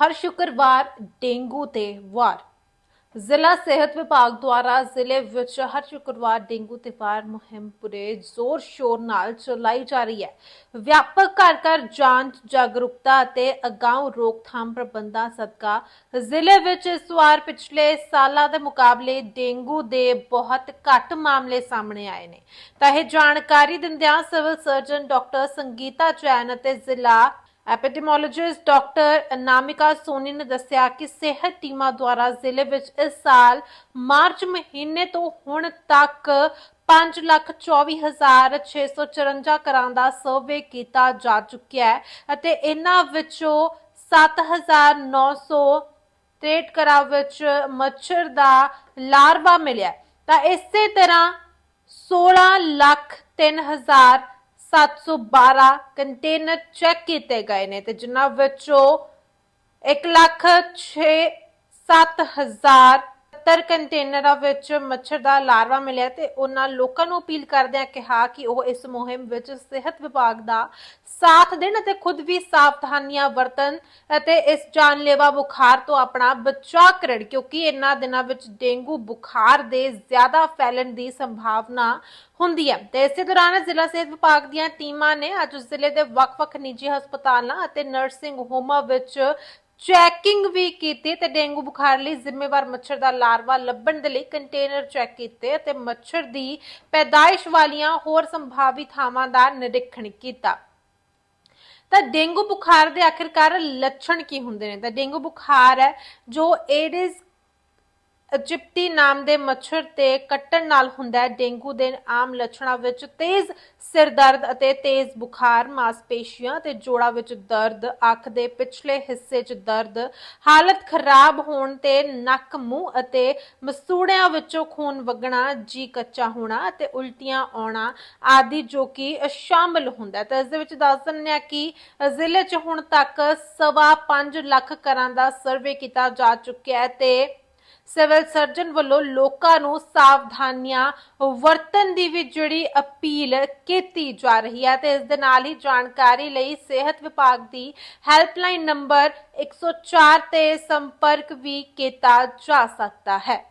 ਹਰ ਸ਼ੁੱਕਰਵਾਰ ਡੇਂਗੂ ਤੇ ਵਾਰ। ਜ਼ਿਲ੍ਹਾ ਸਿਹਤ ਵਿਭਾਗ ਦੁਆਰਾ ਜ਼ਿਲ੍ਹੇ ਵਿੱਚ ਹਰ ਸ਼ੁੱਕਰਵਾਰ ਡੇਂਗੂ ਤੇ ਵਾਰ ਮੁਹਿੰਮ ਪੂਰੇ ਜ਼ੋਰ ਸ਼ੋਰ ਨਾਲ ਚਲਾਈ ਜਾ ਰਹੀ ਹੈ। ਵਿਆਪਕ ਘਰ ਘਰ ਜਾਂਚ, ਜਾਗਰੂਕਤਾ ਅਤੇ ਅਗਾਊਂ ਰੋਕਥਾਮ ਪ੍ਰਬੰਧਾਂ ਸਦਕਾ ਜ਼ਿਲ੍ਹੇ ਵਿੱਚ ਇਸ ਵਾਰ ਪਿਛਲੇ ਸਾਲਾਂ ਦੇ ਮੁਕਾਬਲੇ ਡੇਂਗੂ ਦੇ ਬਹੁਤ ਘੱਟ ਮਾਮਲੇ ਸਾਹਮਣੇ ਆਏ ਨੇ। ਤਾਂ ਇਹ ਜਾਣਕਾਰੀ ਦਿੰਦਿਆਂ civil surgeon doctor Sangeeta Chain ਅਤੇ ਜ਼ਿਲ੍ਹਾ ਐਪੀਡੈਮੋਲੋਜਿਸਟ ਡਾਕਟਰ ਅਨਾਮਿਕਾ ਸੋਨੀ ਨੇ ਦੱਸਿਆ ਕਿ ਸਿਹਤ ਟੀਮਾਂ ਦੁਆਰਾ ਜ਼ਿਲ੍ਹੇ ਵਿੱਚ ਇਸ ਸਾਲ ਮਾਰਚ ਮਹੀਨੇ ਤੋਂ ਹੁਣ ਤੱਕ 524654 ਘਰਾਂ ਦਾ ਸਰਵੇ ਕੀਤਾ ਜਾ ਚੁੱਕਿਆ ਹੈ ਅਤੇ ਇਹਨਾਂ ਵਿੱਚੋਂ 7963 ਘਰਾਂ ਵਿੱਚ ਮੱਛਰ ਦਾ ਲਾਰਵਾ ਮਿਲਿਆ ਤਾਂ ਇਸੇ ਤਰ੍ਹਾਂ 16 ਲੱਖ 3000 712 ਕੰਟੇਨਰ ਚੈੱਕ ਕੀਤੇ ਗਏ ਨੇ ਤੇ ਜਿਨ੍ਹਾਂ ਵਿੱਚੋਂ 1 ਲੱਖ 6 7000 70 ਕੰਟੇਨਰਾਂ ਵਿੱਚ ਮੱਛਰ ਦਾ ਲਾਰਵਾ ਮਿਲਿਆ ਤੇ ਉਹਨਾਂ ਲੋਕਾਂ ਨੂੰ ਅਪੀਲ ਕਰਦਿਆਂ ਕਿਹਾ ਕਿ ਉਹ ਇਸ ਮੁਹਿੰਮ ਵਿੱਚ ਸਿਹਤ ਵਿਭਾਗ ਦਾ ਸਾਥ ਦੇਣ ਅਤੇ ਖੁਦ ਵੀ ਸਾਵਧਾਨੀਆਂ ਵਰਤਣ ਅਤੇ ਇਸ ਜਾਨਲੇਵਾ ਬੁਖਾਰ ਤੋਂ ਆਪਣਾ ਬਚਾਅ ਕਰਨ, ਕਿਉਂਕਿ ਇਹਨਾਂ ਦਿਨਾਂ ਵਿੱਚ ਡੇਂਗੂ ਬੁਖਾਰ ਦੇ ਜ਼ਿਆਦਾ ਫੈਲਣ ਦੀ ਸੰਭਾਵਨਾ ਹੁੰਦੀ ਹੈ। ਤੇ ਇਸੇ ਦੌਰਾਨ ਜ਼ਿਲ੍ਹਾ ਸਿਹਤ ਵਿਭਾਗ ਦੀਆਂ ਟੀਮਾਂ ਨੇ ਅੱਜ ਜ਼ਿਲ੍ਹੇ ਦੇ ਵੱਖ-ਵੱਖ ਨਿੱਜੀ ਹਸਪਤਾਲਾਂ ਅਤੇ ਨਰਸਿੰਗ ਹੋਮਾਂ ਵਿੱਚ ਚੈਕਿੰਗ ਵੀ ਕੀਤੀ ਤੇ ਡੇਂਗੂ ਬੁਖਾਰ ਲਈ ਜ਼ਿੰਮੇਵਾਰ ਮੱਛਰ ਦਾ ਲਾਰਵਾ ਲੱਭਣ ਦੇ ਲਈ ਕੰਟੇਨਰ ਚੈੱਕ ਕੀਤੇ ਅਤੇ ਮੱਛਰ ਦੀ ਪੈਦਾਇਸ਼ ਵਾਲੀਆਂ ਹੋਰ ਸੰਭਾਵੀ ਥਾਵਾਂ ਦਾ ਨਿਰੀਖਣ ਕੀਤਾ। ਤਾਂ ਡੇਂਗੂ ਬੁਖਾਰ ਦੇ ਆਖਿਰਕਾਰ ਲੱਛਣ ਕੀ ਹੁੰਦੇ ਨੇ? ਤਾਂ ਡੇਂਗੂ ਬੁਖਾਰ ਹੈ ਜੋ ਏਡਿਸ ਇਜਿਪਟੀ ਨਾਮ ਦੇ ਮੱਛਰ ਤੇ ਕੱਟਣ ਨਾਲ ਹੁੰਦਾ ਹੈ ਡੇਂਗੂ ਦੇ ਆਮ ਲੱਛਣਾਂ ਵਿੱਚ ਤੇਜ਼ ਸਿਰ ਦਰਦ ਅਤੇ ਤੇਜ਼ ਬੁਖਾਰ, ਮਾਸਪੇਸ਼ੀਆਂ ਤੇ ਜੋੜਾਂ ਵਿੱਚ ਦਰਦ, ਅੱਖ ਦੇ ਪਿਛਲੇ ਹਿੱਸੇ 'ਚ ਦਰਦ, ਹਾਲਤ ਖਰਾਬ ਹੋਣ ਤੇ ਨੱਕ, ਮੂੰਹ ਅਤੇ ਮਸੂੜਿਆਂ ਵਿੱਚੋਂ ਖੂਨ ਵਗਣਾ, ਜੀ ਕੱਚਾ ਹੋਣਾ ਅਤੇ ਉਲਟੀਆਂ ਆਉਣਾ ਆਦਿ ਜੋ ਕਿ ਸ਼ਾਮਲ ਹੁੰਦਾ ਹੈ। ਤਾਂ ਇਸ ਦੇ ਵਿੱਚ ਦੱਸ ਦਿੰਦੇ ਆ ਕਿ ਜ਼ਿਲ੍ਹੇ 'ਚ ਹੁਣ ਤੱਕ ਸਵਾ 5 ਲੱਖ ਘਰਾਂ ਦਾ ਸਰਵੇ ਕੀਤਾ ਜਾ ਚੁੱਕਿਆ ਹੈ ਤੇ ਸਿਵਲ ਸਰਜਨ ਵੱਲੋਂ ਲੋਕਾਂ ਨੂੰ ਸਾਵਧਾਨੀਆਂ ਵਰਤਣ ਦੀ ਵੀ ਜਿਹੜੀ ਅਪੀਲ ਕੀਤੀ ਜਾ ਰਹੀ ਹੈ ਤੇ ਇਸ ਦੇ ਨਾਲ ਹੀ ਜਾਣਕਾਰੀ ਲਈ ਸਿਹਤ ਵਿਭਾਗ ਦੀ ਹੈਲਪਲਾਈਨ ਨੰਬਰ 104 ਤੇ ਸੰਪਰਕ ਵੀ ਕੀਤਾ ਜਾ ਸਕਦਾ ਹੈ।